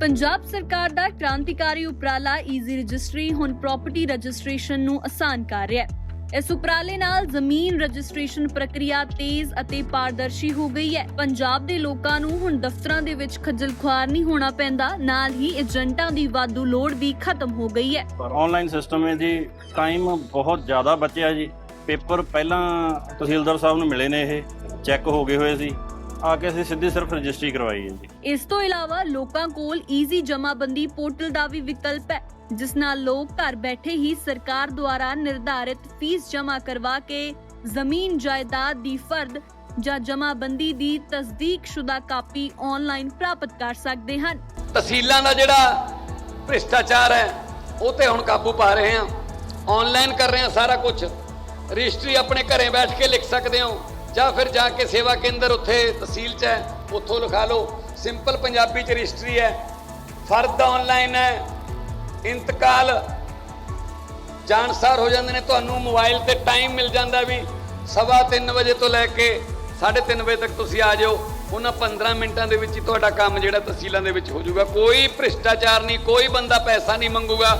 ਪੰਜਾਬ ਸਰਕਾਰ ਦਾ ਕ੍ਰਾਂਤੀਕਾਰੀ ਉਪਰਾਲਾ ਈਜ਼ੀ ਰਜਿਸਟਰੀ ਹੁਣ ਪ੍ਰਾਪਰਟੀ ਰਜਿਸਟ੍ਰੇਸ਼ਨ ਨੂੰ ਆਸਾਨ ਕਰ ਰਿਹਾ ਹੈ। ਇਸ ਉਪਰਾਲੇ ਨਾਲ ਜ਼ਮੀਨ ਰਜਿਸਟ੍ਰੇਸ਼ਨ ਪ੍ਰਕਿਰਿਆ ਤੇਜ਼ ਅਤੇ ਪਾਰਦਰਸ਼ੀ ਹੋ ਗਈ ਹੈ। ਪੰਜਾਬ ਦੇ ਲੋਕਾਂ ਨੂੰ ਹੁਣ ਦਫ਼ਤਰਾਂ ਦੇ ਵਿੱਚ ਖੱਜਲ ਖੁਆਰ ਨਹੀਂ ਹੋਣਾ ਪੈਂਦਾ, ਨਾਲ ਹੀ ਏਜੰਟਾਂ ਦੀ ਵਾਧੂ ਲੋੜ ਵੀ ਖਤਮ ਹੋ ਗਈ ਹੈ। ਆਨਲਾਈਨ ਸਿਸਟਮ ਹੈ ਜੀ ਟਾਈਮ ਬਹੁਤ ਜ਼ਿਆਦਾ ਬਚਿਆ ਜੀ। ਪੇਪਰ ਪਹਿਲਾਂ ਤਹਿਸੀਲਦਾਰ ਸਾਹਿਬ ਨੂੰ ਮਿਲੇ ਨੇ ਇਹ ਚੈੱਕ ਹੋ ਗਏ ਹੋਏ ਸੀ। ਆ ਕੇ ਅਸੀਂ ਸਿੱਧੀ ਸਿਰਫ ਰਜਿਸਟਰੀ ਕਰਵਾਈ ਹੈ ਜੀ। ਇਸ ਤੋਂ ਇਲਾਵਾ ਲੋਕਾਂ ਕੋਲ ਈਜ਼ੀ ਜਮਾਬੰਦੀ ਪੋਰਟਲ ਦਾ ਵੀ ਵਿਕਲਪ ਹੈ ਜਿਸ ਨਾਲ ਲੋਕ ਘਰ ਬੈਠੇ ਹੀ ਸਰਕਾਰ ਦੁਆਰਾ ਨਿਰਧਾਰਿਤ ਫੀਸ ਜਮ੍ਹਾਂ ਕਰਵਾ ਕੇ ਜ਼ਮੀਨ ਜਾਇਦਾਦ ਦੀ ਫਰਦ ਜਾਂ ਜਮਾਬੰਦੀ ਦੀ ਤਸਦੀਕਸ਼ੁਦਾ ਕਾਪੀ ਆਨਲਾਈਨ ਪ੍ਰਾਪਤ ਕਰ ਸਕਦੇ ਹਨ। ਤਹਿਸੀਲਾਂ ਦਾ ਜਿਹੜਾ ਭ੍ਰਿਸ਼ਟਾਚਾਰ ਹੈ ਉਹ ਤੇ ਹੁਣ ਕਾਬੂ ਪਾ ਰਹੇ ਹਾਂ। ਆਨਲਾਈਨ ਕਰ ਰਹੇ ਹਾਂ ਸਾਰਾ ਕੁਝ ਰਜਿਸਟਰੀ ਆਪਣੇ ਘਰੇ ਬੈਠ ਕੇ ਲਿਖ ਸਕਦੇ ਹੋ। ਜਾਂ ਫਿਰ ਜਾ ਕੇ ਸੇਵਾ ਕੇਂਦਰ ਉੱਥੇ ਤਹਿਸੀਲ 'ਚ ਹੈ, ਉੱਥੋਂ ਲਿਖਾ ਲਓ। ਸਿੰਪਲ ਪੰਜਾਬੀ 'ਚ ਰਜਿਸਟਰੀ ਹੈ। ਫਰਦ ਆਨਲਾਈਨ ਹੈ। ਇੰਤਕਾਲ ਜਾਣਸਾਰ ਹੋ ਜਾਂਦੇ ਨੇ। ਤੁਹਾਨੂੰ ਮੋਬਾਈਲ ਤੇ ਟਾਈਮ ਮਿਲ ਜਾਂਦਾ ਵੀ ਸਵਾ ਤਿੰਨ ਵਜੇ ਤੋਂ ਲੈ ਕੇ 3:30 ਵਜੇ ਤੱਕ ਤੁਸੀਂ ਆ ਜਾਓ। ਉਹਨਾਂ 15 ਮਿੰਟਾਂ ਦੇ ਵਿੱਚ ਹੀ ਤੁਹਾਡਾ ਕੰਮ ਜਿਹੜਾ ਤਹਿਸੀਲਾਂ ਦੇ ਵਿੱਚ ਹੋ ਜਾਊਗਾ। ਕੋਈ ਭ੍ਰਿਸ਼ਟਾਚਾਰ ਨਹੀਂ, ਕੋਈ ਬੰਦਾ ਪੈਸਾ ਨਹੀਂ ਮੰਗੂਗਾ।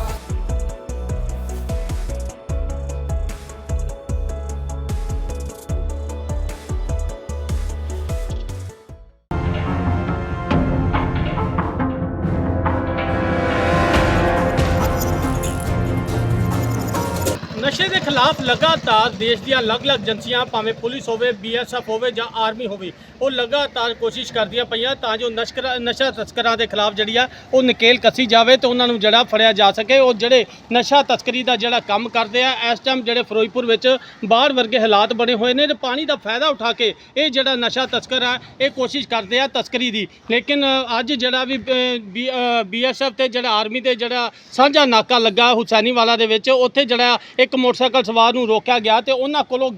ਖਿਲਾਫ ਲਗਾਤਾਰ ਦੇਸ਼ ਦੀਆਂ ਅਲੱਗ-ਅਲੱਗ ਏਜੰਸੀਆਂ, ਭਾਵੇਂ ਪੁਲਿਸ ਹੋਵੇ ਬੀਐਸਐਫ ਹੋਵੇ ਜਾਂ ਆਰਮੀ ਹੋਵੇ, ਉਹ ਲਗਾਤਾਰ ਕੋਸ਼ਿਸ਼ ਕਰਦੀਆਂ ਪਈਆਂ ਤਾਂ ਜੋ ਨਸ਼ਕਰ, ਨਸ਼ਾ ਤਸਕਰਾਂ ਦੇ ਖਿਲਾਫ ਜਿਹੜੀ ਆ, ਉਹ ਨਕੇਲ ਕੱਸੀ ਜਾਵੇ ਤੇ ਉਹਨਾਂ ਨੂੰ ਜਿਹੜਾ ਫੜਿਆ ਜਾ ਸਕੇ। ਉਹ ਜਿਹੜੇ ਨਸ਼ਾ ਤਸਕਰੀ ਦਾ ਜਿਹੜਾ ਕੰਮ ਕਰਦੇ ਆ, ਇਸ ਟਾਈਮ ਜਿਹੜੇ ਫਿਰੋਜ਼ਪੁਰ ਵਿੱਚ ਬਾਹਰ ਵਰਗੇ ਹਾਲਾਤ ਬਣੇ ਹੋਏ ਨੇ ਤੇ ਪਾਣੀ ਦਾ ਫਾਇਦਾ ਉਠਾ ਕੇ ਇਹ ਜਿਹੜਾ ਨਸ਼ਾ ਤਸਕਰ ਆ, ਇਹ ਕੋਸ਼ਿਸ਼ ਕਰਦੇ ਆ ਤਸਕਰੀ ਦੀ। ਲੇਕਿਨ ਅੱਜ ਜਿਹੜਾ ਵੀ ਬੀਐਸਐਫ ਤੇ ਜਿਹੜਾ ਆਰਮੀ ਤੇ ਜਿਹੜਾ ਸਾਂਝਾ ਨਾਕਾ ਲੱਗਾ ਹੁਸੈਨੀਵਾਲਾ ਦੇ ਵਿੱਚ, ਉੱਥੇ ਜਿਹੜਾ ਇੱਕ ਮੋਟਰਸਾਈਕਲ ਸਵਾਰ ਨੂੰ ਰੋਕਿਆ ਗਿਆ ਤੇ ਉਹਨਾਂ ਕੋਲੋਂ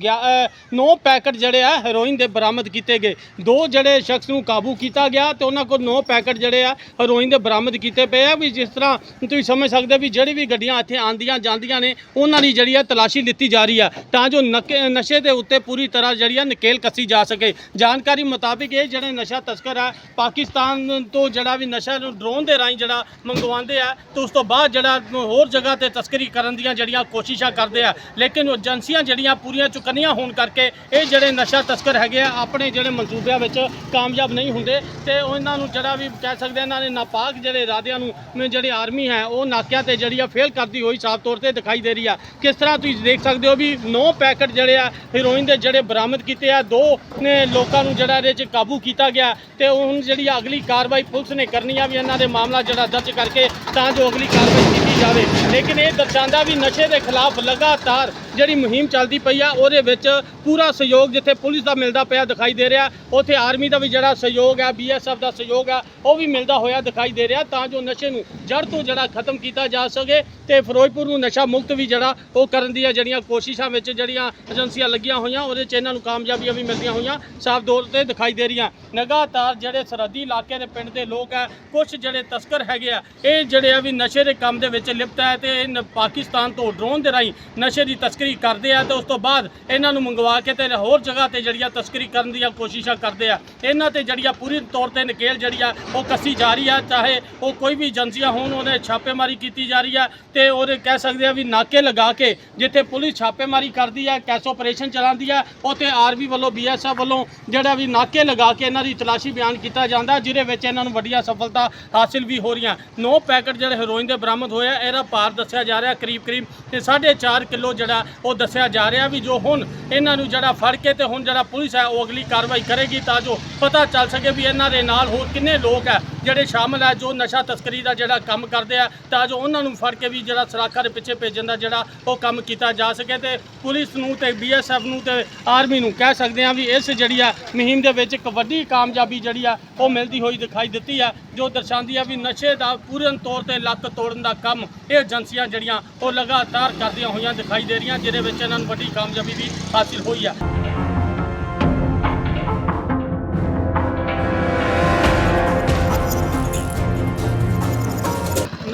9 ਪੈਕਟ ਜਿਹੜੇ ਆ, ਹੈਰੋਇਨ ਦੇ ਬਰਾਮਦ ਕੀਤੇ ਗਏ। ਦੋ ਜਿਹੜੇ ਸ਼ਖਸ ਨੂੰ ਕਾਬੂ ਕੀਤਾ ਗਿਆ ਤੇ ਉਹਨਾਂ ਕੋਲ 9 ਪੈਕਟ ਜਿਹੜੇ ਆ, ਹੈਰੋਇਨ ਦੇ ਬਰਾਮਦ ਕੀਤੇ ਪਏ ਆ। ਵੀ ਜਿਸ ਤਰ੍ਹਾਂ ਤੁਸੀਂ ਸਮਝ ਸਕਦੇ ਵੀ ਜਿਹੜੀ ਵੀ ਗੱਡੀਆਂ ਇੱਥੇ ਆਂਦੀਆਂ ਜਾਂਦੀਆਂ ਨੇ, ਉਹਨਾਂ ਦੀ ਜਿਹੜੀ ਆ ਤਲਾਸ਼ੀ ਲਿੱਤੀ ਜਾ ਰਹੀ ਆ। ਤਾਂ ਜੋ ਨਕੇ- ਨਸ਼ੇ ਦੇ ਉੱਤੇ ਪੂਰੀ ਤਰ੍ਹਾਂ ਜਿਹੜੀ ਆ ਨਕੇਲ ਕੱਸੀ ਜਾ ਸਕੇ। ਜਾਣਕਾਰੀ ਮੁਤਾਬਿਕ ਇਹ ਜਿਹੜੇ ਨਸ਼ਾ ਤਸਕਰ ਆ, ਪਾਕਿਸਤਾਨ ਤੋਂ ਜਿਹੜਾ ਵੀ ਨਸ਼ਾ ਨੂੰ ਡਰੋਨ ਦੇ ਰਾਹੀਂ ਜਿਹੜਾ ਮੰਗਵਾਉਂਦੇ ਆ, ਤੇ ਉਸ ਤੋਂ ਬਾਅਦ ਜਿਹੜਾ ਹੋਰ ਜਗ੍ਹਾ ਤੇ ਤਸਕਰੀ ਕਰਨ ਦੀਆਂ ਜਿਹੜੀਆਂ ਕੋਸ਼ਿਸ਼ਾਂ ਕਰਦੇ ਆ ਲੇਕਿਨ ਉਹ ਏਜੰਸੀਆਂ ਜਿਹੜੀਆਂ ਪੂਰੀਆਂ ਚੁਕੰਨੀਆਂ ਹੋਣ ਕਰਕੇ ਇਹ ਜਿਹੜੇ ਨਸ਼ਾ ਤਸਕਰ ਹੈਗੇ ਆ, ਆਪਣੇ ਜਿਹੜੇ ਮਨਸੂਬਿਆਂ ਵਿੱਚ ਕਾਮਯਾਬ ਨਹੀਂ ਹੁੰਦੇ ਤੇ ਉਹਨਾਂ ਨੂੰ ਜਿਹੜਾ ਵੀ ਕਹਿ ਸਕਦੇ ਇਹਨਾਂ ਨੇ ਨਾਪਾਕ ਜਿਹੜੇ ਇਰਾਦਿਆਂ ਨੂੰ ਜਿਹੜੀ ਆਰਮੀ ਹੈ, ਉਹ ਨਾਕਿਆਂ ਤੇ ਜਿਹੜੀ ਆ ਫੇਲ ਕਰਦੀ ਹੋਈ ਸਾਫ਼ ਤੌਰ ਤੇ ਦਿਖਾਈ ਦੇ ਰਹੀ ਆ। ਕਿਸ ਤਰ੍ਹਾਂ ਤੁਸੀਂ ਦੇਖ ਸਕਦੇ ਹੋ ਵੀ 9 ਪੈਕਟ ਜਿਹੜੇ ਆ ਹੀਰੋਇਨ ਦੇ ਜਿਹੜੇ ਬਰਾਮਦ ਕੀਤੇ ਆ, ਦੋ ਨੇ ਲੋਕਾਂ ਨੂੰ ਜਿਹੜਾ ਇਹਦੇ 'ਚ ਕਾਬੂ ਕੀਤਾ ਗਿਆ ਤੇ ਹੁਣ ਜਿਹੜੀ ਆ ਅਗਲੀ ਕਾਰਵਾਈ ਪੁਲਿਸ ਨੇ ਕਰਨੀ ਆ ਵੀ ਇਹਨਾਂ ਦੇ ਮਾਮਲਾ ਜਿਹੜਾ ਦਰਜ ਕਰਕੇ ਤਾਂ ਜੋ ਅਗਲੀ ਕਾਰਵਾਈ ਕੀਤੀ ਜਾਵੇ। ਲੇਕਿਨ ਇਹ ਦਰਸਾਉਂਦਾ ਵੀ ਨਸ਼ੇ ਦੇ ਖਿਲਾਫ ਲਗਾਤਾਰ Escobar. ਜਿਹੜੀ ਮੁਹਿੰਮ ਚੱਲਦੀ ਪਈ ਆ, ਉਹਦੇ ਵਿੱਚ ਪੂਰਾ ਸਹਿਯੋਗ ਜਿੱਥੇ ਪੁਲਿਸ ਦਾ ਮਿਲਦਾ ਪਿਆ ਦਿਖਾਈ ਦੇ ਰਿਹਾ, ਉੱਥੇ ਆਰਮੀ ਦਾ ਵੀ ਜਿਹੜਾ ਸਹਿਯੋਗ ਆ ਬੀਐਸਐਫ ਦਾ ਸਹਿਯੋਗ ਹੈ ਉਹ ਵੀ ਮਿਲਦਾ ਹੋਇਆ ਦਿਖਾਈ ਦੇ ਰਿਹਾ, ਤਾਂ ਜੋ ਨਸ਼ੇ ਨੂੰ ਜੜ ਤੋਂ ਜਿਹੜਾ ਖਤਮ ਕੀਤਾ ਜਾ ਸਕੇ ਤੇ ਫਿਰੋਜ਼ਪੁਰ ਨੂੰ ਨਸ਼ਾ ਮੁਕਤ ਵੀ ਜਿਹੜਾ ਉਹ ਕਰਨ ਦੀਆਂ ਜਿਹੜੀਆਂ ਕੋਸ਼ਿਸ਼ਾਂ ਵਿੱਚ ਜਿਹੜੀਆਂ ਏਜੰਸੀਆਂ ਲੱਗੀਆਂ ਹੋਈਆਂ, ਉਹਦੇ 'ਚ ਇਹਨਾਂ ਨੂੰ ਕਾਮਯਾਬੀਆਂ ਵੀ ਮਿਲਦੀਆਂ ਹੋਈਆਂ, ਸਾਫ਼ ਤੌਰ ਤੇ ਦਿਖਾਈ ਦੇ ਰਹੀਆਂ। ਲਗਾਤਾਰ ਜਿਹੜੇ ਸਰਹੱਦੀ ਇਲਾਕੇ ਦੇ ਪਿੰਡ ਦੇ ਲੋਕ ਆ ਕੁਝ ਜਿਹੜੇ ਤਸਕਰ ਹੈਗੇ ਆ, ਇਹ ਜਿਹੜੇ ਆ ਵੀ ਨਸ਼ੇ ਦੇ ਕੰਮ ਦੇ ਵਿੱਚ ਲਿਪਤ ਹੈ ਤੇ ਇਹ ਨ- ਪਾਕਿਸਤਾਨ ਤੋਂ ਡਰੋਨ ਦੇ ਰਾਹੀਂ ਨਸ਼ੇ ਦੀ ਤਸਕਰੀ ਤਸਕਰੀ ਕਰਦੇ ਆ ਤੇ ਉਸ ਤੋਂ ਬਾਅਦ ਇਹਨਾਂ ਨੂੰ ਮੰਗਵਾ ਕੇ ਤੇ ਹੋਰ ਜਗ੍ਹਾ ਤੇ ਜਿਹੜੀਆਂ ਤਸਕਰੀ ਕਰਨ ਦੀਆਂ ਕੋਸ਼ਿਸ਼ਾਂ ਕਰਦੇ ਆ। ਇਹਨਾਂ ਤੇ ਜਿਹੜੀਆਂ ਪੂਰੀ ਤੌਰ ਤੇ ਨਕੇਲ ਜਿਹੜੀ ਆ, ਉਹ ਕੱਸੀ ਜਾ ਰਹੀ ਆ, ਚਾਹੇ ਉਹ ਕੋਈ ਵੀ ਏਜੰਸੀਆਂ ਹੋਣ ਉਹਦੇ ਛਾਪੇਮਾਰੀ ਕੀਤੀ ਜਾ ਰਹੀ ਆ ਤੇ ਉਹਦੇ ਕਹਿ ਸਕਦੇ ਆ ਵੀ ਨਾਕੇ ਲਗਾ ਕੇ ਜਿੱਥੇ ਪੁਲਿਸ ਛਾਪੇਮਾਰੀ ਕਰਦੀ ਆ, ਕੈਸ ਆਪਰੇਸ਼ਨ ਚਲਾਉਂਦੀ ਆ, ਉੱਥੇ ਆਰਮੀ ਵੱਲੋਂ, ਬੀਐਸਐਫ ਵੱਲੋਂ ਜਿਹੜਾ ਵੀ ਨਾਕੇ ਲਗਾ ਕੇ ਇਹਨਾਂ ਦੀ ਤਲਾਸ਼ੀ ਬਿਆਨ ਕੀਤਾ ਜਾਂਦਾ, ਜਿਹਦੇ ਵਿੱਚ ਇਹਨਾਂ ਨੂੰ ਵੱਡੀਆਂ ਸਫਲਤਾ ਹਾਸਿਲ ਵੀ ਹੋ ਰਹੀਆਂ। ਨੌ ਪੈਕਟ ਜਿਹੜੇ ਹੈਰੋਇਨ ਦੇ ਬਰਾਮਦ ਹੋਇਆ ਇਹਦਾ ਭਾਰ ਦੱਸਿਆ ਜਾ ਰਿਹਾ ਕਰੀਬ ਕਰੀਬ ਤੇ 4.5 ਕਿਲੋ ਜਿਹੜਾ ਉਹ ਦੱਸਿਆ ਜਾ ਰਿਹਾ ਵੀ ਜੋ ਹੁਣ ਇਹਨਾਂ ਨੂੰ ਜਿਹੜਾ ਫੜ ਕੇ ਤੇ ਹੁਣ ਜਿਹੜਾ ਪੁਲਿਸ ਹੈ ਉਹ ਅਗਲੀ ਕਾਰਵਾਈ ਕਰੇਗੀ ਤਾਂ ਜੋ ਪਤਾ ਚੱਲ ਸਕੇ ਵੀ ਇਹਨਾਂ ਦੇ ਨਾਲ ਹੋਰ ਕਿੰਨੇ ਲੋਕ ਹੈ। ਜਿਹੜੇ ਸ਼ਾਮਲ ਹੈ ਜੋ ਨਸ਼ਾ ਤਸਕਰੀ ਦਾ ਜਿਹੜਾ ਕੰਮ ਕਰਦੇ ਆ, ਤਾਂ ਜੋ ਉਹਨਾਂ ਨੂੰ ਫੜ ਕੇ ਵੀ ਜਿਹੜਾ ਸਰਾਖਾਂ ਦੇ ਪਿੱਛੇ ਭੇਜਣ ਦਾ ਜਿਹੜਾ ਉਹ ਕੰਮ ਕੀਤਾ ਜਾ ਸਕੇ ਤੇ ਪੁਲਿਸ ਨੂੰ ਤੇ ਬੀਐਸਐਫ ਨੂੰ ਤੇ ਆਰਮੀ ਨੂੰ ਕਹਿ ਸਕਦੇ ਆ ਵੀ ਇਸ ਜਿਹੜੀ ਆ ਮੁਹਿੰਮ ਦੇ ਵਿੱਚ ਇੱਕ ਵੱਡੀ ਕਾਮਯਾਬੀ ਜਿਹੜੀ ਆ, ਉਹ ਮਿਲਦੀ ਹੋਈ ਦਿਖਾਈ ਦਿੱਤੀ ਆ, ਜੋ ਦਰਸਾਉਂਦੀ ਆ ਵੀ ਨਸ਼ੇ ਦਾ ਪੂਰਨ ਤੌਰ ਤੇ ਲੱਕ ਤੋੜਨ ਦਾ ਕੰਮ ਇਹ ਏਜੰਸੀਆਂ ਜਿਹੜੀਆਂ, ਉਹ ਲਗਾਤਾਰ ਕਰਦੀਆਂ ਹੋਈਆਂ ਦਿਖਾਈ ਦੇ ਰਹੀਆਂ, ਜਿਹਦੇ ਵਿੱਚ ਇਹਨਾਂ ਨੂੰ ਵੱਡੀ ਕਾਮਯਾਬੀ ਵੀ ਹਾਸਿਲ ਹੋਈ ਆ।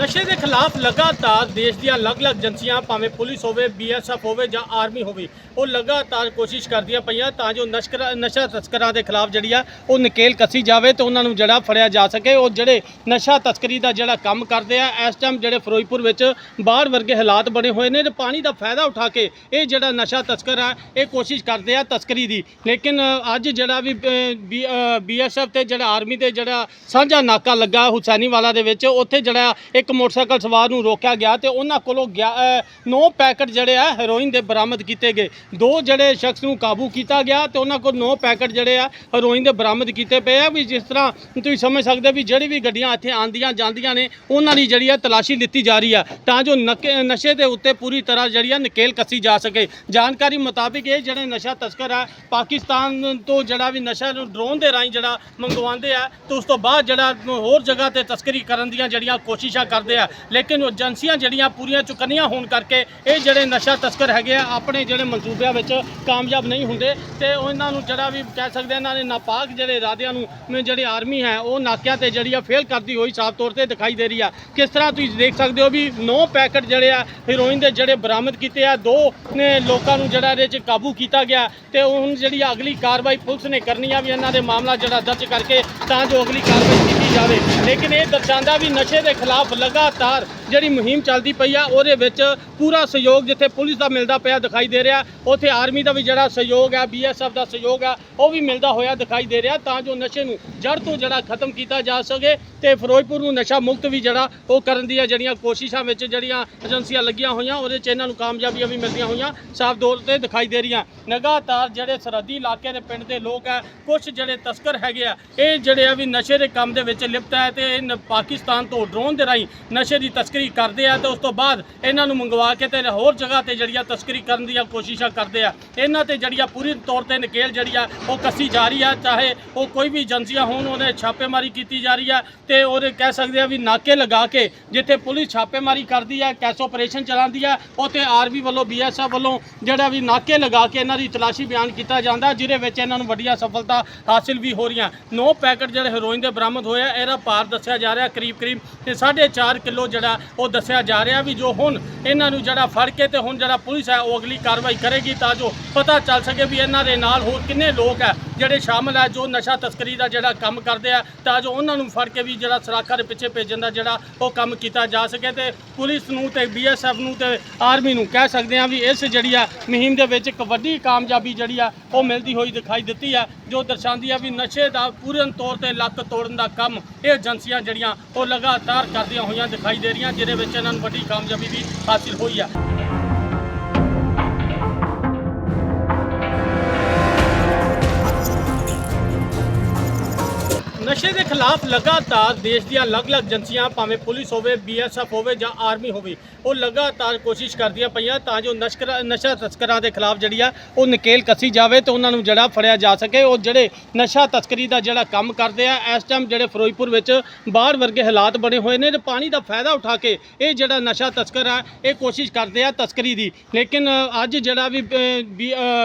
ਨਸ਼ੇ ਦੇ ਖਿਲਾਫ ਲਗਾਤਾਰ ਦੇਸ਼ ਦੀਆਂ ਅਲੱਗ-ਅਲੱਗ ਏਜੰਸੀਆਂ, ਭਾਵੇਂ ਪੁਲਿਸ ਹੋਵੇ ਬੀਐਸਐਫ ਹੋਵੇ ਜਾਂ ਆਰਮੀ ਹੋਵੇ, ਉਹ ਲਗਾਤਾਰ ਕੋਸ਼ਿਸ਼ ਕਰਦੀਆਂ ਪਈਆਂ ਤਾਂ ਜੋ ਨਸ਼ਕਰਾ, ਨਸ਼ਾ ਤਸਕਰਾਂ ਦੇ ਖਿਲਾਫ ਜਿਹੜੀ ਆ, ਉਹ ਨਕੇਲ ਕੱਸੀ ਜਾਵੇ ਤੇ ਉਹਨਾਂ ਨੂੰ ਜਿਹੜਾ ਫੜਿਆ ਜਾ ਸਕੇ। ਉਹ ਜਿਹੜੇ ਨਸ਼ਾ ਤਸਕਰੀ ਦਾ ਜਿਹੜਾ ਕੰਮ ਕਰਦੇ ਆ, ਇਸ ਟਾਈਮ ਜਿਹੜੇ ਫਿਰੋਜ਼ਪੁਰ ਵਿੱਚ ਬਾਹਰ ਵਰਗੇ ਹਾਲਾਤ ਬਣੇ ਹੋਏ ਨੇ ਤੇ ਪਾਣੀ ਦਾ ਫਾਇਦਾ ਉਠਾ ਕੇ ਇਹ ਜਿਹੜਾ ਨਸ਼ਾ ਤਸਕਰ ਆ, ਇਹ ਕੋਸ਼ਿਸ਼ ਕਰਦੇ ਆ ਤਸਕਰੀ ਦੀ। ਲੇਕਿਨ ਅੱਜ ਜਿਹੜਾ ਵੀ ਬੀਐਸਐਫ ਤੇ ਜਿਹੜਾ ਆਰਮੀ ਤੇ ਜਿਹੜਾ ਸਾਂਝਾ ਨਾਕਾ ਲੱਗਾ ਹੁਸੈਨੀਵਾਲਾ ਦੇ ਵਿੱਚ, ਉੱਥੇ ਜਿਹੜਾ ਇੱਕ ਮੋਟਰਸਾਈਕਲ ਸਵਾਰ ਨੂੰ ਰੋਕਿਆ ਗਿਆ ਤੇ ਉਹਨਾਂ ਕੋਲੋਂ 9 ਪੈਕਟ ਜਿਹੜੇ ਆ ਹੈਰੋਇਨ ਦੇ ਬਰਾਮਦ ਕੀਤੇ ਗਏ। ਦੋ ਜਿਹੜੇ ਸ਼ਖਸ ਨੂੰ ਕਾਬੂ ਕੀਤਾ ਗਿਆ ਤੇ ਉਹਨਾਂ ਕੋਲ 9 ਪੈਕਟ ਜਿਹੜੇ ਆ ਹੈਰੋਇਨ ਦੇ ਬਰਾਮਦ ਕੀਤੇ ਪਏ ਆ। ਵੀ ਜਿਸ ਤਰ੍ਹਾਂ ਤੁਸੀਂ ਸਮਝ ਸਕਦੇ ਵੀ ਜਿਹੜੀ ਵੀ ਗੱਡੀਆਂ ਇੱਥੇ ਆਂਦੀਆਂ ਜਾਂਦੀਆਂ ਨੇ, ਉਹਨਾਂ ਦੀ ਜਿਹੜੀ ਆ ਤਲਾਸ਼ੀ ਲਿੱਤੀ ਜਾ ਰਹੀ ਆ। ਤਾਂ ਜੋ ਨਕੇ- ਨਸ਼ੇ ਦੇ ਉੱਤੇ ਪੂਰੀ ਤਰ੍ਹਾਂ ਜਿਹੜੀ ਆ ਨਕੇਲ ਕੱਸੀ ਜਾ ਸਕੇ। ਜਾਣਕਾਰੀ ਮੁਤਾਬਿਕ ਇਹ ਜਿਹੜੇ ਨਸ਼ਾ ਤਸਕਰ ਆ, ਪਾਕਿਸਤਾਨ ਤੋਂ ਜਿਹੜਾ ਵੀ ਨਸ਼ਾ ਨੂੰ ਡਰੋਨ ਦੇ ਰਾਹੀਂ ਜਿਹੜਾ ਮੰਗਵਾਉਂਦੇ ਆ, ਤੇ ਉਸ ਤੋਂ ਬਾਅਦ ਜਿਹੜਾ ਹੋਰ ਜਗ੍ਹਾ ਤੇ ਤਸਕਰੀ ਕਰਨ ਦੀਆਂ ਜਿਹੜੀਆਂ ਕੋਸ਼ਿਸ਼ਾਂ ਕਰਦੇ ਆ। ਲੇਕਿਨ ਉਹ ਏਜੰਸੀਆਂ ਜਿਹੜੀਆਂ ਪੂਰੀਆਂ ਚੁਕੰਨੀਆਂ ਹੋਣ ਕਰਕੇ ਇਹ ਜਿਹੜੇ ਨਸ਼ਾ ਤਸਕਰ ਹੈਗੇ ਆ ਆਪਣੇ ਜਿਹੜੇ ਮਨਸੂਬਿਆਂ ਵਿੱਚ ਕਾਮਯਾਬ ਨਹੀਂ ਹੁੰਦੇ ਤੇ ਉਹਨਾਂ ਨੂੰ ਜਿਹੜਾ ਵੀ ਕਹਿ ਸਕਦੇ ਇਹਨਾਂ ਨੇ ਨਾਪਾਕ ਜਿਹੜੇ ਇਰਾਦਿਆਂ ਨੂੰ ਮ, ਜਿਹੜੇ ਆਰਮੀ ਹੈ ਉਹ ਨਾਕਿਆਂ ਤੇ ਜਿਹੜੀ ਆ ਫੇਲ ਕਰਦੀ ਹੋਈ ਸਾਫ਼ ਤੌਰ ਤੇ ਦਿਖਾਈ ਦੇ ਰਹੀ ਆ। ਕਿਸ ਤਰ੍ਹਾਂ ਤੁਸੀਂ ਦੇਖ ਸਕਦੇ ਹੋ ਵੀ 9 ਪੈਕਟ ਜਿਹੜੇ ਆ ਹੀਰੋਇਨ ਦੇ ਜਿਹੜੇ ਬਰਾਮਦ ਕੀਤੇ ਆ ਦੋ ਲੋਕਾਂ ਨੂੰ ਜਿਹੜਾ ਇਹਦੇ ਚ ਕਾਬੂ ਕੀਤਾ ਗਿਆ ਤੇ ਹੁਣ ਜਿਹੜੀ ਅਗਲੀ ਕਾਰਵਾਈ ਪੁਲਿਸ ਨੇ ਕਰਨੀ ਆ ਵੀ ਇਹਨਾਂ ਦੇ ਮਾਮਲਾ ਜਿਹੜਾ ਦਰਜ ਕਰਕੇ ਤਾਂ ਜੋ ਅਗਲੀ ਕਾਰਵਾਈ ਕੀਤੀ ਜਾਵੇ। ਲੇਕਿਨ ਇਹ ਦਰਸਾਉਂਦਾ ਵੀ ਨਸ਼ੇ ਦੇ ਖਿਲਾਫ ਲਗਾਤਾਰ ਜਿਹੜੀ ਮੁਹਿੰਮ ਚੱਲਦੀ ਪਈ ਆ, ਉਹਦੇ ਵਿੱਚ ਪੂਰਾ ਸਹਿਯੋਗ ਜਿੱਥੇ ਪੁਲਿਸ ਦਾ ਮਿਲਦਾ ਪਿਆ ਦਿਖਾਈ ਦੇ ਰਿਹਾ, ਉੱਥੇ ਆਰਮੀ ਦਾ ਵੀ ਜਿਹੜਾ ਸਹਿਯੋਗ ਆ, ਬੀਐਸਐਫ ਦਾ ਸਹਿਯੋਗ ਆ, ਉਹ ਵੀ ਮਿਲਦਾ ਹੋਇਆ ਦਿਖਾਈ ਦੇ ਰਿਹਾ, ਤਾਂ ਜੋ ਨਸ਼ੇ ਨੂੰ ਜੜ ਤੋਂ ਜਿਹੜਾ ਖਤਮ ਕੀਤਾ ਜਾ ਸਕੇ ਤੇ ਫਿਰੋਜ਼ਪੁਰ ਨੂੰ ਨਸ਼ਾ ਮੁਕਤ ਵੀ ਜਿਹੜਾ ਉਹ ਕਰਨ ਦੀਆਂ ਜਿਹੜੀਆਂ ਕੋਸ਼ਿਸ਼ਾਂ ਵਿੱਚ ਜਿਹੜੀਆਂ ਏਜੰਸੀਆਂ ਲੱਗੀਆਂ ਹੋਈਆਂ, ਉਹਦੇ 'ਚ ਇਹਨਾਂ ਨੂੰ ਕਾਮਯਾਬੀਆਂ ਵੀ ਮਿਲਦੀਆਂ ਹੋਈਆਂ, ਸਾਫ਼ ਤੌਰ ਤੇ ਦਿਖਾਈ ਦੇ ਰਹੀਆਂ। ਲਗਾਤਾਰ ਜਿਹੜੇ ਸਰਹੱਦੀ ਇਲਾਕੇ ਦੇ ਪਿੰਡ ਦੇ ਲੋਕ ਆ ਕੁਝ ਜਿਹੜੇ ਤਸਕਰ ਹੈਗੇ ਆ, ਇਹ ਜਿਹੜੇ ਆ ਵੀ ਨਸ਼ੇ ਦੇ ਕੰਮ ਦੇ ਵਿੱਚ ਲਿਪਤ ਹੈ ਤੇ ਇਹ ਨ- ਪਾਕਿਸਤਾਨ ਤੋਂ ਡਰੋਨ ਦੇ ਰਾਹੀਂ ਨਸ਼ੇ ਦੀ ਤਸਕਰੀ ਕਰਦੇ ਆ ਤੇ ਉਸ ਤੋਂ ਬਾਅਦ ਇਹਨਾਂ ਨੂੰ ਮੰਗਵਾ ਕੇ ਤੇ ਹੋਰ ਜਗ੍ਹਾ ਤੇ ਜਿਹੜੀਆਂ ਤਸਕਰੀ ਕਰਨ ਦੀਆਂ ਕੋਸ਼ਿਸ਼ਾਂ ਕਰਦੇ ਆ। ਇਹਨਾਂ ਤੇ ਜਿਹੜੀਆਂ ਪੂਰੀ ਤੌਰ ਤੇ ਨਕੇਲ ਜਿਹੜੀ ਆ, ਉਹ ਕੱਸੀ ਜਾ ਰਹੀ ਆ, ਚਾਹੇ ਉਹ ਕੋਈ ਵੀ ਏਜੰਸੀਆਂ ਹੋਣ ਉਹਦੇ ਛਾਪੇਮਾਰੀ ਕੀਤੀ ਜਾ ਰਹੀ ਆ ਤੇ ਉਹਦੇ ਕਹਿ ਸਕਦੇ ਆ ਵੀ ਨਾਕੇ ਲਗਾ ਕੇ ਜਿੱਥੇ ਪੁਲਿਸ ਛਾਪੇਮਾਰੀ ਕਰਦੀ ਆ, ਕੈਸ ਆਪਰੇਸ਼ਨ ਚਲਾਉਂਦੀ ਆ, ਉੱਥੇ ਆਰਮੀ ਵੱਲੋਂ, ਬੀਐਸਐਫ ਵੱਲੋਂ ਜਿਹੜਾ ਵੀ ਨਾਕੇ ਲਗਾ ਕੇ ਇਹਨਾਂ ਦੀ ਤਲਾਸ਼ੀ ਬਿਆਨ ਕੀਤਾ ਜਾਂਦਾ, ਜਿਹਦੇ ਵਿੱਚ ਇਹਨਾਂ ਨੂੰ ਵੱਡੀਆਂ ਸਫਲਤਾ ਹਾਸਿਲ ਵੀ ਹੋ ਰਹੀਆਂ। ਨੌ ਪੈਕਟ ਜਿਹੜੇ ਹੈਰੋਇਨ ਦੇ ਬਰਾਮਦ ਹੋਏ ਆ, ਇਹਦਾ ਭਾਰ ਦੱਸਿਆ ਜਾ ਰਿਹਾ ਕਰੀਬ ਕਰੀਬ ਤੇ 4.5 ਕਿਲੋ ਜਿਹੜਾ ਉਹ ਦੱਸਿਆ ਜਾ ਰਿਹਾ ਵੀ ਜੋ ਹੁਣ ਇਹਨਾਂ ਨੂੰ ਜਿਹੜਾ ਫੜ ਕੇ ਤੇ ਹੁਣ ਜਿਹੜਾ ਪੁਲਿਸ ਹੈ ਉਹ ਅਗਲੀ ਕਾਰਵਾਈ ਕਰੇਗੀ ਤਾਂ ਜੋ ਪਤਾ ਚੱਲ ਸਕੇ ਵੀ ਇਹਨਾਂ ਦੇ ਨਾਲ ਹੋਰ ਕਿੰਨੇ ਲੋਕ ਹੈ। ਜਿਹੜੇ ਸ਼ਾਮਲ ਹੈ ਜੋ ਨਸ਼ਾ ਤਸਕਰੀ ਦਾ ਜਿਹੜਾ ਕੰਮ ਕਰਦੇ ਆ, ਤਾਂ ਜੋ ਉਹਨਾਂ ਨੂੰ ਫੜ ਕੇ ਵੀ ਜਿਹੜਾ ਸਰਾਖਾਂ ਦੇ ਪਿੱਛੇ ਭੇਜਣ ਦਾ ਜਿਹੜਾ ਉਹ ਕੰਮ ਕੀਤਾ ਜਾ ਸਕੇ ਤੇ ਪੁਲਿਸ ਨੂੰ ਤੇ ਬੀਐਸਐਫ ਨੂੰ ਤੇ ਆਰਮੀ ਨੂੰ ਕਹਿ ਸਕਦੇ ਆ ਵੀ ਇਸ ਜਿਹੜੀ ਆ ਮੁਹਿੰਮ ਦੇ ਵਿੱਚ ਇੱਕ ਵੱਡੀ ਕਾਮਯਾਬੀ ਜਿਹੜੀ ਆ, ਉਹ ਮਿਲਦੀ ਹੋਈ ਦਿਖਾਈ ਦਿੱਤੀ ਆ, ਜੋ ਦਰਸਾਉਂਦੀ ਆ ਵੀ ਨਸ਼ੇ ਦਾ ਪੂਰਨ ਤੌਰ ਤੇ ਲੱਤ ਤੋੜਨ ਦਾ ਕੰਮ ਇਹ ਏਜੰਸੀਆਂ ਜਿਹੜੀਆਂ ਉਹ ਲਗਾਤਾਰ ਕਰਦੀਆਂ ਹੋਈਆਂ ਦਿਖਾਈ ਦੇ ਰਹੀਆਂ, ਜਿਹਦੇ ਵਿੱਚ ਇਹਨਾਂ ਨੂੰ ਵੱਡੀ ਕਾਮਯਾਬੀ ਵੀ ਹਾਸਿਲ ਹੋਈ ਆ। ਨਸ਼ੇ ਦੇ ਖਿਲਾਫ ਲਗਾਤਾਰ ਦੇਸ਼ ਦੀਆਂ ਅਲੱਗ-ਅਲੱਗ ਏਜੰਸੀਆਂ, ਭਾਵੇਂ ਪੁਲਿਸ ਹੋਵੇ ਬੀਐਸਐਫ ਹੋਵੇ ਜਾਂ ਆਰਮੀ ਹੋਵੇ, ਉਹ ਲਗਾਤਾਰ ਕੋਸ਼ਿਸ਼ ਕਰਦੀਆਂ ਪਈਆਂ ਤਾਂ ਜੋ ਨਸ਼ਕਰਾ, ਨਸ਼ਾ ਤਸਕਰਾਂ ਦੇ ਖਿਲਾਫ ਜਿਹੜੀ ਆ, ਉਹ ਨਕੇਲ ਕੱਸੀ ਜਾਵੇ ਤੇ ਉਹਨਾਂ ਨੂੰ ਜਿਹੜਾ ਫੜਿਆ ਜਾ ਸਕੇ। ਉਹ ਜਿਹੜੇ ਨਸ਼ਾ ਤਸਕਰੀ ਦਾ ਜਿਹੜਾ ਕੰਮ ਕਰਦੇ ਆ, ਇਸ ਟਾਈਮ ਜਿਹੜੇ ਫਿਰੋਜ਼ਪੁਰ ਵਿੱਚ ਬਾਹਰ ਵਰਗੇ ਹਾਲਾਤ ਬਣੇ ਹੋਏ ਨੇ ਤੇ ਪਾਣੀ ਦਾ ਫਾਇਦਾ ਉਠਾ ਕੇ ਇਹ ਜਿਹੜਾ ਨਸ਼ਾ ਤਸਕਰ ਆ, ਇਹ ਕੋਸ਼ਿਸ਼ ਕਰਦੇ ਆ ਤਸਕਰੀ ਦੀ। ਲੇਕਿਨ ਅੱਜ ਜਿਹੜਾ ਵੀ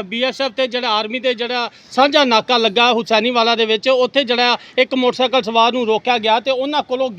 ਬੀਐਸਐਫ ਤੇ ਜਿਹੜਾ ਆਰਮੀ ਤੇ ਜਿਹੜਾ ਸਾਂਝਾ ਨਾਕਾ ਲੱਗਾ ਹੁਸੈਨੀਵਾਲਾ ਦੇ ਵਿੱਚ, ਉੱਥੇ ਜਿਹੜਾ ਇੱਕ ਮੋਟਰਸਾਈਕਲ ਸਵਾਰ ਨੂੰ ਰੋਕਿਆ ਗਿਆ ਤੇ ਉਹਨਾਂ ਕੋਲੋਂ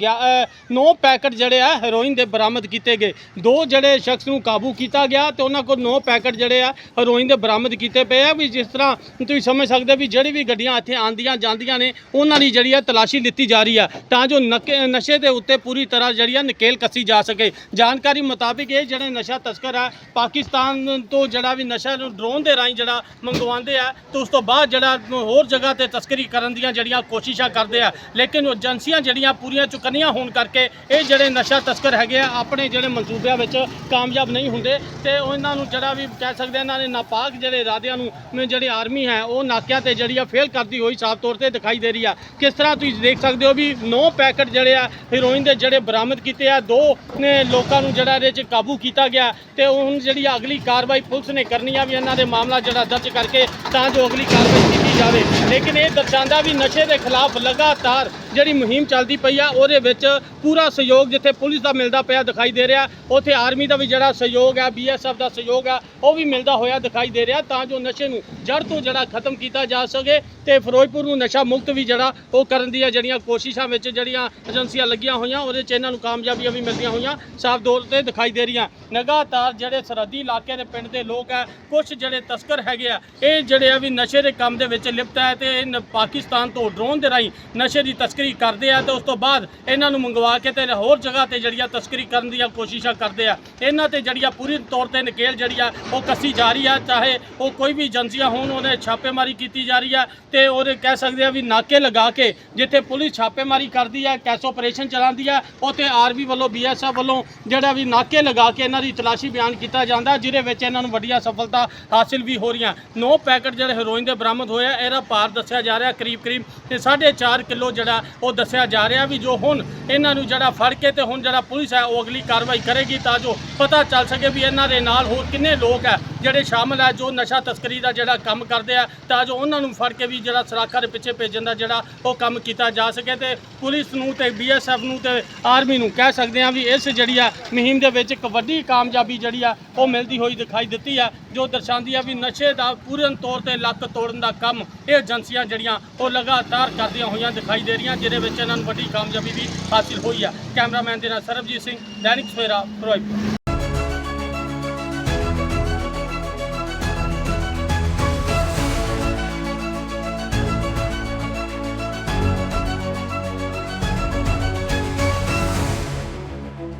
9 ਪੈਕਟ ਜਿਹੜੇ ਆ ਹੈਰੋਇਨ ਦੇ ਬਰਾਮਦ ਕੀਤੇ ਗਏ। ਦੋ ਜਿਹੜੇ ਸ਼ਖਸ ਨੂੰ ਕਾਬੂ ਕੀਤਾ ਗਿਆ ਤੇ ਉਹਨਾਂ ਕੋਲ 9 ਪੈਕਟ ਜਿਹੜੇ ਆ ਹੈਰੋਇਨ ਦੇ ਬਰਾਮਦ ਕੀਤੇ ਪਏ ਆ। ਵੀ ਜਿਸ ਤਰ੍ਹਾਂ ਤੁਸੀਂ ਸਮਝ ਸਕਦੇ ਵੀ ਜਿਹੜੀ ਵੀ ਗੱਡੀਆਂ ਇੱਥੇ ਆਂਦੀਆਂ ਜਾਂਦੀਆਂ ਨੇ, ਉਹਨਾਂ ਦੀ ਜਿਹੜੀ ਆ ਤਲਾਸ਼ੀ ਲਿੱਤੀ ਜਾ ਰਹੀ ਆ ਤਾਂ ਜੋ ਨਕੇ- ਨਸ਼ੇ ਦੇ ਉੱਤੇ ਪੂਰੀ ਤਰ੍ਹਾਂ ਜਿਹੜੀ ਆ ਨਕੇਲ ਕੱਸੀ ਜਾ ਸਕੇ। ਜਾਣਕਾਰੀ ਮੁਤਾਬਿਕ ਇਹ ਜਿਹੜੇ ਨਸ਼ਾ ਤਸਕਰ ਆ, ਪਾਕਿਸਤਾਨ ਤੋਂ ਜਿਹੜਾ ਵੀ ਨਸ਼ਾ ਨੂੰ ਡਰੋਨ ਦੇ ਰਾਹੀਂ ਜਿਹੜਾ ਮੰਗਵਾਉਂਦੇ ਆ, ਤੇ ਉਸ ਤੋਂ ਬਾਅਦ ਜਿਹੜਾ ਹੋਰ ਜਗ੍ਹਾ ਤੇ ਤਸਕਰੀ ਕਰਨ ਦੀਆਂ ਜਿਹੜੀਆਂ ਕੋਸ਼ਿਸ਼ਾਂ ਕਰਦੇ ਆ। ਲੇਕਿਨ ਏਜੰਸੀਆਂ ਜਿਹੜੀਆਂ ਪੂਰੀਆਂ ਚੁਕੰਨੀਆਂ ਹੋਣ ਕਰਕੇ ਇਹ ਜਿਹੜੇ ਨਸ਼ਾ ਤਸਕਰ ਹੈਗੇ ਆ, ਆਪਣੇ ਜਿਹੜੇ ਮਨਸੂਬਿਆਂ ਵਿੱਚ ਕਾਮਯਾਬ ਨਹੀਂ ਹੁੰਦੇ ਤੇ ਉਹਨਾਂ ਨੂੰ ਜਿਹੜਾ ਵੀ ਕਹਿ ਸਕਦੇ ਇਹਨਾਂ ਨੇ ਨਾਪਾਕ ਜਿਹੜੇ ਇਰਾਦਿਆਂ ਨੂੰ ਜਿਹੜੀ ਆਰਮੀ ਹੈ, ਉਹ ਨਾਕਿਆਂ ਤੇ ਜਿਹੜੀ ਆ ਫੇਲ ਕਰਦੀ ਹੋਈ ਸਾਫ਼ ਤੌਰ ਤੇ ਦਿਖਾਈ ਦੇ ਰਹੀ ਆ। ਕਿਸ ਤਰ੍ਹਾਂ ਤੁਸੀਂ ਦੇਖ ਸਕਦੇ ਹੋ ਵੀ 9 ਪੈਕਟ ਜਿਹੜੇ ਆ ਹੀਰੋਇਨ ਦੇ ਜਿਹੜੇ ਬਰਾਮਦ ਕੀਤੇ ਆ, ਦੋ ਨੇ ਲੋਕਾਂ ਨੂੰ ਜਿਹੜਾ ਇਹਦੇ 'ਚ ਕਾਬੂ ਕੀਤਾ ਗਿਆ ਤੇ ਹੁਣ ਜਿਹੜੀ ਅਗਲੀ ਕਾਰਵਾਈ ਪੁਲਿਸ ਨੇ ਕਰਨੀ ਆ ਵੀ ਇਹਨਾਂ ਦੇ ਮਾਮਲਾ ਜਿਹੜਾ ਦਰਜ ਕਰਕੇ ਤਾਂ ਜੋ ਅਗਲੀ ਕਾਰਵਾਈ ਕੀਤੀ ਜਾਵੇ। ਲੇਕਿਨ ਇਹ ਦਰਸਾਉਂਦਾ ਵੀ ਨਸ਼ੇ ਦੇ ਖਿਲਾਫ ਲਗਾਤਾਰ ਜਿਹੜੀ ਮੁਹਿੰਮ ਚੱਲਦੀ ਪਈ ਆ, ਉਹਦੇ ਵਿੱਚ ਪੂਰਾ ਸਹਿਯੋਗ ਜਿੱਥੇ ਪੁਲਿਸ ਦਾ ਮਿਲਦਾ ਪਿਆ ਦਿਖਾਈ ਦੇ ਰਿਹਾ। ਉੱਥੇ ਆਰਮੀ ਦਾ ਵੀ ਜਿਹੜਾ ਸਹਿਯੋਗ ਹੈ ਬੀਐਸਐਫ ਦਾ ਸਹਿਯੋਗ ਹੈ ਉਹ ਵੀ ਮਿਲਦਾ ਹੋਇਆ ਦਿਖਾਈ ਦੇ ਰਿਹਾ ਤਾਂ ਜੋ ਨਸ਼ੇ ਨੂੰ ਜੜ ਤੋਂ ਜਿਹੜਾ ਖਤਮ ਕੀਤਾ ਜਾ ਸਕੇ ਤੇ ਫਿਰੋਜ਼ਪੁਰ ਨੂੰ ਨਸ਼ਾ ਮੁਕਤ ਵੀ ਜਿਹੜਾ ਉਹ ਕਰਨ ਦੀਆਂ ਜਿਹੜੀਆਂ ਕੋਸ਼ਿਸ਼ਾਂ ਵਿੱਚ ਜਿਹੜੀਆਂ ਏਜੰਸੀਆਂ ਲੱਗੀਆਂ ਹੋਈਆਂ, ਉਹਦੇ 'ਚ ਇਹਨਾਂ ਨੂੰ ਕਾਮਯਾਬੀਆਂ ਵੀ ਮਿਲਦੀਆਂ ਹੋਈਆਂ, ਸਾਫ਼ ਤੌਰ ਤੇ ਦਿਖਾਈ ਦੇ ਰਹੀਆਂ। ਲਗਾਤਾਰ ਜਿਹੜੇ ਸਰਹੱਦੀ ਇਲਾਕੇ ਦੇ ਪਿੰਡ ਦੇ ਲੋਕ ਆ ਕੁਝ ਜਿਹੜੇ ਤਸਕਰ ਹੈਗੇ ਆ, ਇਹ ਜਿਹੜੇ ਆ ਵੀ ਨਸ਼ੇ ਦੇ ਕੰਮ ਦੇ ਵਿੱਚ ਲਿਪਤ ਹੈ ਤੇ ਇਹ ਨ- ਪਾਕਿਸਤਾਨ ਤੋਂ ਡਰੋਨ ਦੇ ਰਾਹੀਂ ਨਸ਼ੇ ਦੀ ਤਸਕਰੀ ਕਰਦੇ ਆ ਤੇ ਉਸ ਤੋਂ ਬਾਅਦ ਇਹਨਾਂ ਨੂੰ ਮੰਗਵਾ ਕੇ ਤੇ ਹੋਰ ਜਗ੍ਹਾ ਤੇ ਜਿਹੜੀਆਂ ਤਸਕਰੀ ਕਰਨ ਦੀਆਂ ਕੋਸ਼ਿਸ਼ਾਂ ਕਰਦੇ ਆ। ਇਹਨਾਂ ਤੇ ਜਿਹੜੀਆਂ ਪੂਰੀ ਤੌਰ ਤੇ ਨਕੇਲ ਜਿਹੜੀ ਆ, ਉਹ ਕੱਸੀ ਜਾ ਰਹੀ ਆ, ਚਾਹੇ ਉਹ ਕੋਈ ਵੀ ਏਜੰਸੀਆਂ ਹੋਣ, ਉਹਨੇ ਛਾਪੇਮਾਰੀ ਕੀਤੀ ਜਾ ਰਹੀ ਆ ਤੇ ਉਹਦੇ ਕਹਿ ਸਕਦੇ ਆ ਵੀ ਨਾਕੇ ਲਗਾ ਕੇ ਜਿੱਥੇ ਪੁਲਿਸ ਛਾਪੇਮਾਰੀ ਕਰਦੀ ਆ, ਕੈਸ ਆਪਰੇਸ਼ਨ ਚਲਾਉਂਦੀ ਆ, ਉੱਥੇ ਆਰਮੀ ਵੱਲੋਂ, ਬੀਐਸਐਫ ਵੱਲੋਂ ਜਿਹੜਾ ਵੀ ਨਾਕੇ ਲਗਾ ਕੇ ਇਹਨਾਂ ਦੀ ਤਲਾਸ਼ੀ ਬਿਆਨ ਕੀਤਾ ਜਾਂਦਾ, ਜਿਹਦੇ ਵਿੱਚ ਇਹਨਾਂ ਨੂੰ ਵੱਡੀਆਂ ਸਫਲਤਾ ਹਾਸਿਲ ਵੀ ਹੋ ਰਹੀਆਂ। ਨੌ ਪੈਕਟ ਜਿਹੜੇ ਹੈਰੋਇਨ ਦੇ ਬਰਾਮਦ ਹੋਇਆ ਇਹਦਾ ਭਾਰ ਦੱਸਿਆ ਜਾ ਰਿਹਾ ਕਰੀਬ ਕਰੀਬ ਤੇ 4.5 ਕਿਲੋ ਜਿਹੜਾ ਉਹ ਦੱਸਿਆ ਜਾ ਰਿਹਾ ਵੀ ਜੋ ਹੁਣ ਇਹਨਾਂ ਨੂੰ ਜਿਹੜਾ ਫੜ ਕੇ ਤੇ ਹੁਣ ਜਿਹੜਾ ਪੁਲਿਸ ਹੈ ਉਹ ਅਗਲੀ ਕਾਰਵਾਈ ਕਰੇਗੀ ਤਾਂ ਜੋ ਪਤਾ ਚੱਲ ਸਕੇ ਵੀ ਇਹਨਾਂ ਦੇ ਨਾਲ ਹੋਰ ਕਿੰਨੇ ਲੋਕ ਹੈ। ਜਿਹੜੇ ਸ਼ਾਮਲ ਹੈ ਜੋ ਨਸ਼ਾ ਤਸਕਰੀ ਦਾ ਜਿਹੜਾ ਕੰਮ ਕਰਦੇ ਆ, ਤਾਂ ਜੋ ਉਹਨਾਂ ਨੂੰ ਫੜ ਕੇ ਵੀ ਜਿਹੜਾ ਸਰਾਖਾਂ ਦੇ ਪਿੱਛੇ ਭੇਜਣ ਦਾ ਜਿਹੜਾ ਉਹ ਕੰਮ ਕੀਤਾ ਜਾ ਸਕੇ ਤੇ ਪੁਲਿਸ ਨੂੰ ਤੇ ਬੀਐਸਐਫ ਨੂੰ ਤੇ ਆਰਮੀ ਨੂੰ ਕਹਿ ਸਕਦੇ ਆ ਵੀ ਇਸ ਜਿਹੜੀ ਆ ਮੁਹਿੰਮ ਦੇ ਵਿੱਚ ਇੱਕ ਵੱਡੀ ਕਾਮਯਾਬੀ ਜਿਹੜੀ ਆ, ਉਹ ਮਿਲਦੀ ਹੋਈ ਦਿਖਾਈ ਦਿੱਤੀ ਆ, ਜੋ ਦਰਸਾਉਂਦੀ ਆ ਵੀ ਨਸ਼ੇ ਦਾ ਪੂਰਨ ਤੌਰ ਤੇ ਲੱਕ ਤੋੜਨ ਦਾ ਕੰਮ ਇਹ ਏਜੰਸੀਆਂ ਜਿਹੜੀਆਂ ਉਹ ਲਗਾਤਾਰ ਕਰਦੀਆਂ ਹੋਈਆਂ ਦਿਖਾਈ ਦੇ ਰਹੀਆਂ, ਜਿਹਦੇ ਵਿੱਚ ਇਹਨਾਂ ਨੂੰ ਵੱਡੀ ਕਾਮਯਾਬੀ ਵੀ ਹਾਸਿਲ ਹੋਈ ਆ। ਕੈਮਰਾਮੈਨ ਦੇ ਨਾਲ ਸਰਬਜੀਤ ਸਿੰਘ, ਦੈਨਿਕ ਸਵੇਰਾ ਫਿਰੋਜ਼ਪੁਰ।